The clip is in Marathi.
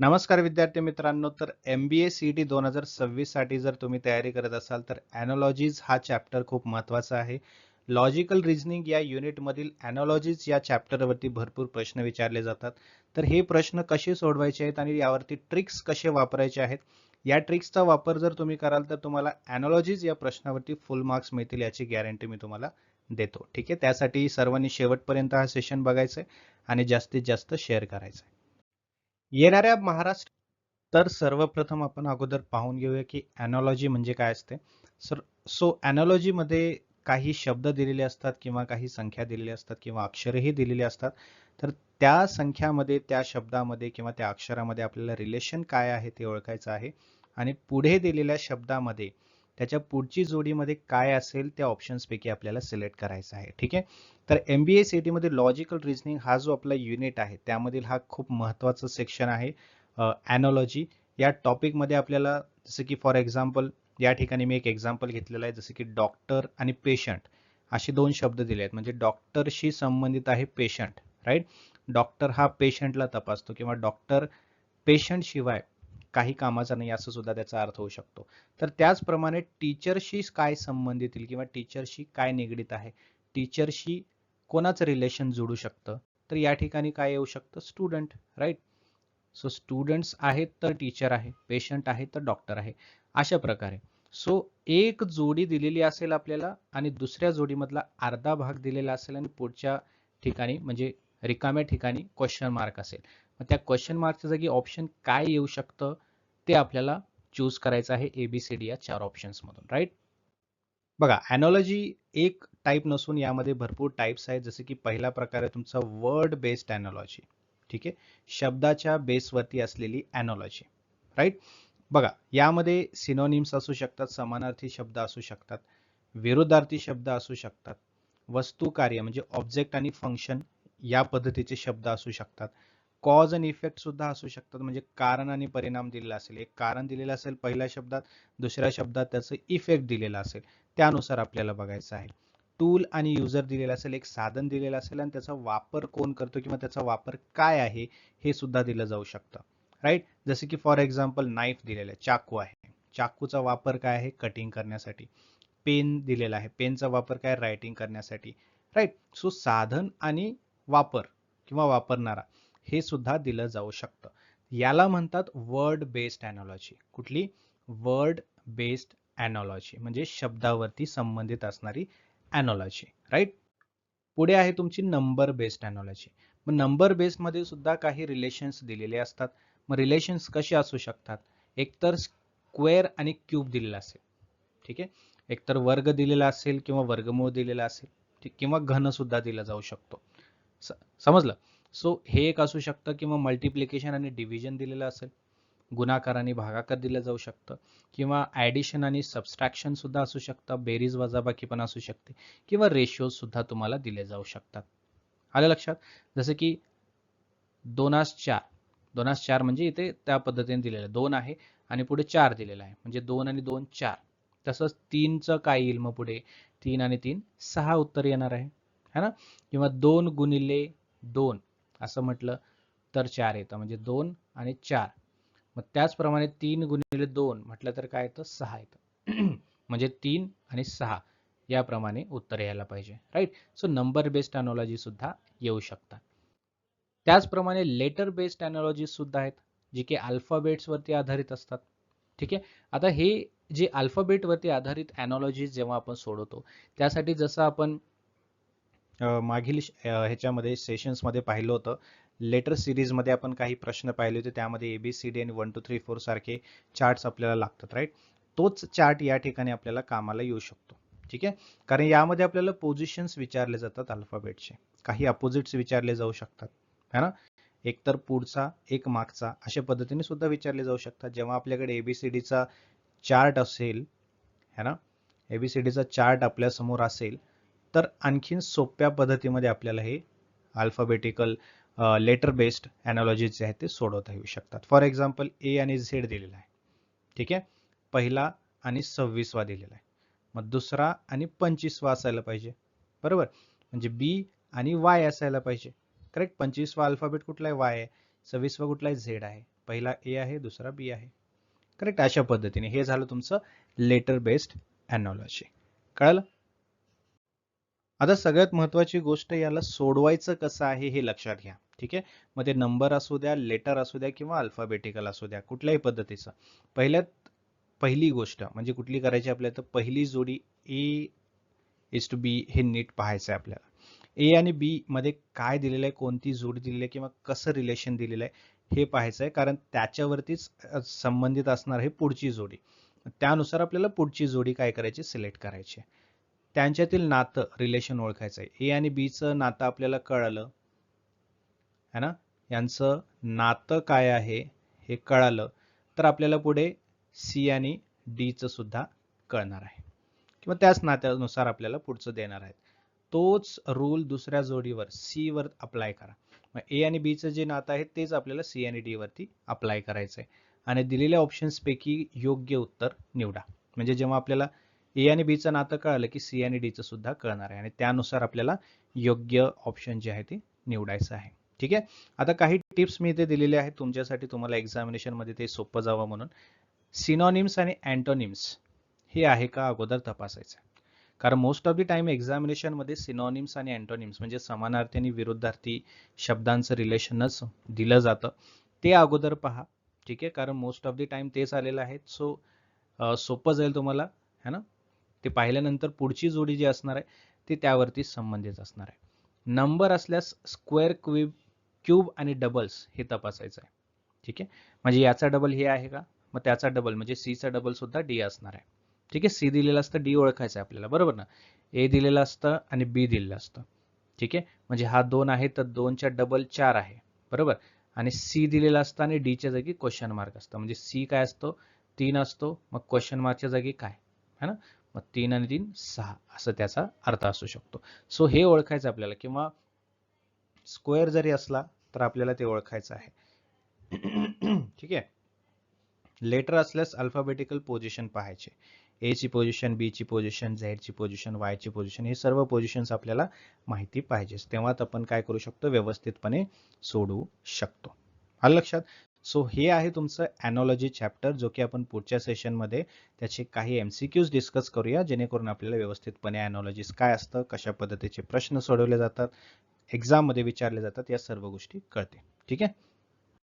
नमस्कार विद्यार्थी मित्रांनो तर M B A C T दोन हजार सव्वीससाठी जर तुम्ही तयारी करत असाल तर ॲनॉलॉजीज हा चॅप्टर खूप महत्त्वाचा आहे. लॉजिकल रिझनिंग या युनिटमधील ॲनॉलॉजीज या चॅप्टरवरती भरपूर प्रश्न विचारले जातात. तर हे प्रश्न कसे सोडवायचे आहेत आणि यावरती ट्रिक्स कसे वापरायचे आहेत या ट्रिक्सचा वापर जर तुम्ही कराल तर तुम्हाला ॲनॉलॉजीज या प्रश्नावरती फुल मार्क्स मिळतील याची गॅरंटी मी तुम्हाला देतो. ठीक आहे? त्यासाठी सर्वांनी शेवटपर्यंत हा सेशन बघायचं आहे आणि जास्तीत जास्त शेअर करायचं आहे येणाऱ्या महाराष्ट्र तर सर्वप्रथम आपण अगोदर पाहून घेऊया की ॲनॉलॉजी म्हणजे काय असते. सर सो ॲनॉलॉजीमध्ये काही शब्द दिलेले असतात किंवा काही संख्या दिलेल्या असतात किंवा अक्षरही दिलेली असतात. तर त्या संख्यामध्ये त्या शब्दामध्ये किंवा त्या अक्षरामध्ये आपल्याला रिलेशन काय आहे ते ओळखायचं आहे. आणि पुढे दिलेल्या शब्दामध्ये त्याच्या पुढची जोडीमध्ये काय असेल त्या ऑप्शन्सपैकी आपल्याला सिलेक्ट करायचं आहे. ठीक आहे? तर एम बी ए सी टीमध्ये लॉजिकल रिझनिंग हा जो आपला युनिट आहे त्यामधील हा खूप महत्त्वाचा सेक्शन आहे ॲनॉलॉजी या टॉपिकमध्ये आपल्याला जसं की फॉर एक्झाम्पल या ठिकाणी मी एक एक्झाम्पल घेतलेलं आहे जसं की डॉक्टर आणि पेशंट असे दोन शब्द दिले आहेत. म्हणजे डॉक्टरशी संबंधित आहे पेशंट राईट डॉक्टर हा पेशंटला तपासतो किंवा डॉक्टर पेशंटशिवाय काही कामाचा नाही असं सुद्धा त्याचा अर्थ होऊ शकतो. तर त्याचप्रमाणे टीचरशी काय संबंधित येईल किंवा टीचरशी काय निगडीत आहे? टीचरशी कोणाचं रिलेशन जोडू शकतं? तर या ठिकाणी काय येऊ शकतं? स्टुडंट राईट सो स्टुडंट्स आहेत तर टीचर आहे पेशंट आहे तर डॉक्टर आहे. अशा प्रकारे. सो एक जोडी दिलेली असेल आपल्याला आणि दुसऱ्या जोडीमधला अर्धा भाग दिलेला असेल आणि पुढच्या ठिकाणी म्हणजे रिकाम्या ठिकाणी क्वेश्चन मार्क असेल. मग त्या क्वेश्चन मार्कच्या जागी ऑप्शन काय येऊ शकतं ते आपल्याला चूज करायचं आहे एबीसीडी या चार ऑप्शन्समधून राईट बघा ॲनॉलॉजी एक टाईप नसून यामध्ये भरपूर टाईप्स आहेत. जसे की पहिला प्रकार आहे तुमचा वर्ड बेस्ड ॲनॉलॉजी ठीक आहे? शब्दाच्या बेसवरती असलेली ॲनॉलॉजी राईट बघा यामध्ये सिनोनिम्स असू शकतात समानार्थी शब्द असू शकतात विरुद्धार्थी शब्द असू शकतात वस्तू कार्य म्हणजे ऑब्जेक्ट आणि फंक्शन या पद्धतीचे शब्द असू शकतात कॉज अँड इफेक्ट सुद्धा असू शकतात. म्हणजे कारण आणि परिणाम दिलेला असेल. एक कारण दिलेलं असेल पहिल्या शब्दात दुसऱ्या शब्दात त्याचं इफेक्ट दिलेला असेल. त्यानुसार आपल्याला बघायचं आहे. टूल आणि युजर दिलेला असेल एक साधन दिलेलं असेल आणि त्याचा वापर कोण करतो किंवा त्याचा वापर काय आहे हे सुद्धा दिलं जाऊ शकतं. राईट जसे की फॉर एक्झाम्पल नाईफ दिलेलं आहे. चाकू आहे. चाकूचा वापर काय आहे? कटिंग करण्यासाठी. पेन दिलेला आहे. पेनचा वापर काय? रायटिंग करण्यासाठी. राईट सो साधन आणि वापर किंवा वापरणारा. हे सुद्धा दिलं जाऊ शकतं. याला म्हणतात वर्ड बेस्ड ॲनॉलॉजी कुठली? वर्ड बेस्ड ॲनॉलॉजी म्हणजे शब्दावरती संबंधित असणारी ॲनॉलॉजी राईट पुढे आहे तुमची नंबर बेस्ड ॲनॉलॉजी मग नंबर बेस्डमध्ये सुद्धा काही रिलेशन्स दिलेले असतात. मग रिलेशन्स कसे असू शकतात? एकतर स्क्वेअर आणि क्यूब दिलेला असेल. ठीक आहे? एकतर वर्ग दिलेला असेल किंवा वर्गमूळ दिलेला असेल. ठीक? किंवा घन सुद्धा दिला जाऊ शकतो. समजलं? सो हे एक असू शकतं किंवा मल्टिप्लिकेशन आणि डिव्हिजन दिलेलं असेल गुणाकार आणि भागाकार दिलं जाऊ शकतं किंवा ॲडिशन आणि सबस्ट्रॅक्शन सुद्धा असू शकतं बेरीज वजाबाकी पण असू शकते किंवा रेशिओज सुद्धा तुम्हाला दिले जाऊ शकतात. आलं लक्षात? जसं की दोनास चार दोनास चार म्हणजे इथे त्या पद्धतीने दिलेलं आहे दोन आहे आणि पुढे चार दिलेलं आहे म्हणजे दोन आणि दोन चार. तसंच तीनचं काय येईल मग पुढे? तीन आणि तीन सहा उत्तर येणार आहे है ना? किंवा दोन गुणिले दोन असं म्हटलं तर चार येतं. म्हणजे दोन आणि चार. मग त्याचप्रमाणे तीन गुणिले दोन म्हटलं तर काय येतं? सहा येतं. म्हणजे तीन आणि सहा याप्रमाणे उत्तर यायला पाहिजे. Right so number based analogy सुद्धा येऊ शकतात. त्याचप्रमाणे लेटर बेस्ड अनॉलॉजी सुद्धा आहेत जी की अल्फाबेट्सवरती आधारित असतात. ठीक आहे? आता हे जे अल्फाबेटवरती आधारित अॅनॉलॉजीज जेव्हा आपण सोडवतो त्यासाठी जसं आपण मागील ह्याच्यामध्ये सेशन्समध्ये पाहिलं होतं. लेटर सिरीजमध्ये आपण काही प्रश्न पाहिले होते. त्यामध्ये ए बी सी डी आणि वन टू थ्री फोर सारखे चार्ट्स आपल्याला लागतात राईट तोच चार्ट या ठिकाणी आपल्याला कामाला येऊ शकतो. ठीक आहे? कारण यामध्ये आपल्याला पोझिशन्स विचारले जातात अल्फाबेटचे काही अपोजिट्स विचारले जाऊ शकतात. है ना? एक तर पुढचा एक मागचा अशा पद्धतीने सुद्धा विचारले जाऊ शकतात. जेव्हा आपल्याकडे एबीसीडीचा चार्ट असेल है ना? एबीसीडीचा चार्ट आपल्यासमोर असेल तर आणखीन सोप्या पद्धतीमध्ये आपल्याला हे अल्फाबेटिकल लेटर बेस्ड ॲनॉलॉजी जे आहेत ते सोडवता येऊ शकतात. फॉर एक्झाम्पल ए आणि झेड दिलेला आहे. ठीक आहे? पहिला आणि सव्वीसवा दिलेला आहे. मग दुसरा आणि पंचवीसवा असायला पाहिजे. बरोबर? म्हणजे बी आणि वाय असायला पाहिजे. करेक्ट पंचवीसवा अल्फाबेट कुठला आहे? वाय आहे. सव्वीसवा कुठला आहे? झेड आहे. पहिला ए आहे दुसरा बी आहे. करेक्ट अशा पद्धतीने हे झालं तुमचं लेटर बेस्ड ॲनॉलॉजी कळलं? आता सगळ्यात महत्वाची गोष्ट याला सोडवायचं कसं आहे हे लक्षात घ्या. ठीक आहे? मग ते नंबर असू द्या लेटर असू द्या किंवा अल्फाबेटिकल असू द्या कुठल्याही पद्धतीचं. पहिल्यात पहिली गोष्ट म्हणजे कुठली करायची आपल्याला? तर पहिली जोडी ए इज टू बी हे नीट पाहायचं आहे आपल्याला. ए आणि बी मध्ये काय दिलेलं आहे कोणती जोडी दिलेली आहे किंवा कसं रिलेशन दिलेलं आहे हे पाहायचं आहे कारण त्याच्यावरतीच संबंधित असणार आहे पुढची जोडी. त्यानुसार आपल्याला पुढची जोडी काय करायची? सिलेक्ट करायची आहे. त्यांच्यातील नातं रिलेशन ओळखायचं आहे. ए आणि बीचं नातं आपल्याला कळालं. है ना? यांचं नातं काय आहे हे कळालं. तर आपल्याला पुढे सी आणि डीचं सुद्धा कळणार आहे. किंवा त्याच नात्यानुसार आपल्याला पुढचं देणार आहे तोच रूल दुसऱ्या जोडीवर सी वर अप्लाय करा. मग ए आणि बीचं जे नातं आहे तेच आपल्याला सी आणि डी वरती अप्लाय करायचं आहे आणि दिलेल्या ऑप्शन्स पैकी योग्य उत्तर निवडा. म्हणजे जेव्हा आपल्याला ए आणि बीचं नातं कळलं की सी आणि डीचं सुद्धा कळणार आहे. आणि त्यानुसार आपल्याला योग्य ऑप्शन जे आहे ते निवडायचं आहे. ठीक आहे? आता काही टिप्स मी इथे दिलेले आहेत. तुमच्यासाठी तुम्हाला एक्झामिनेशनमध्ये ते सोपं जावं म्हणून. सिनॉनिम्स आणि अँटोनिम्स हे आहे का अगोदर तपासायचं. कारण मोस्ट ऑफ द टाइम एक्झामिनेशनमध्ये सिनॉनिम्स आणि अँटोनिम्स म्हणजे समानार्थी आणि विरुद्धार्थी शब्दांचं रिलेशनच दिलं जातं. ते अगोदर पहा. ठीक आहे? कारण मोस्ट ऑफ द टाइम तेच आलेलं आहे. सो सोपं जाईल तुम्हाला. है ना? ते पाहिल्यानंतर पुढची जोडी जी असणार आहे ती त्यावरती संबंधित असणार आहे. नंबर असल्यास स्क्वेअर क्यूब क्यूब आणि डबल्स हे तपासायचं आहे. ठीक आहे? म्हणजे याचा डबल हे आहे का? मग त्याचा डबल म्हणजे सीचा डबल सुद्धा डी असणार आहे. ठीक आहे? सी दिलेलं असतं डी ओळखायचं आहे आपल्याला. बरोबर ना? ए दिलेलं असतं आणि बी दिलेलं असतं. ठीक आहे? म्हणजे हा दोन आहे तर दोनच्या डबल चार आहे. बरोबर? आणि सी दिलेलं असतं आणि डीच्या जागी क्वेश्चन मार्क असतं. म्हणजे सी काय असतो? तीन असतो. मग क्वेश्चन मार्कच्या जागी काय? है ना? मग तीन आणि तीन सहा असं त्याचा अर्थ असू शकतो. सो हे ओळखायचं आपल्याला किंवा स्क्वेअर जरी असला तर आपल्याला ते ओळखायचं आहे. ठीक आहे? लेटर असल्यास अल्फाबेटिकल पोझिशन पाहायचे. ए ची पोझिशन बी ची पोझिशन झेड ची पोझिशन वाय ची पोझिशन हे सर्व पोझिशन्स आपल्याला माहिती पाहिजेच. तेव्हाच आपण काय करू शकतो? व्यवस्थितपणे सोडवू शकतो. आलं लक्षात? सो हे आहे तुमचं अॅनॉलॉजी चॅप्टर जो की आपण पुढच्या सेशनमध्ये त्याचे काही एम सी क्यूज डिस्कस करूया जेणेकरून आपल्याला व्यवस्थितपणे अॅनॉलॉजीज काय असतं कशा पद्धतीचे प्रश्न सोडवले जातात एक्झाममध्ये विचारले जातात या सर्व गोष्टी कळते ठीक आहे?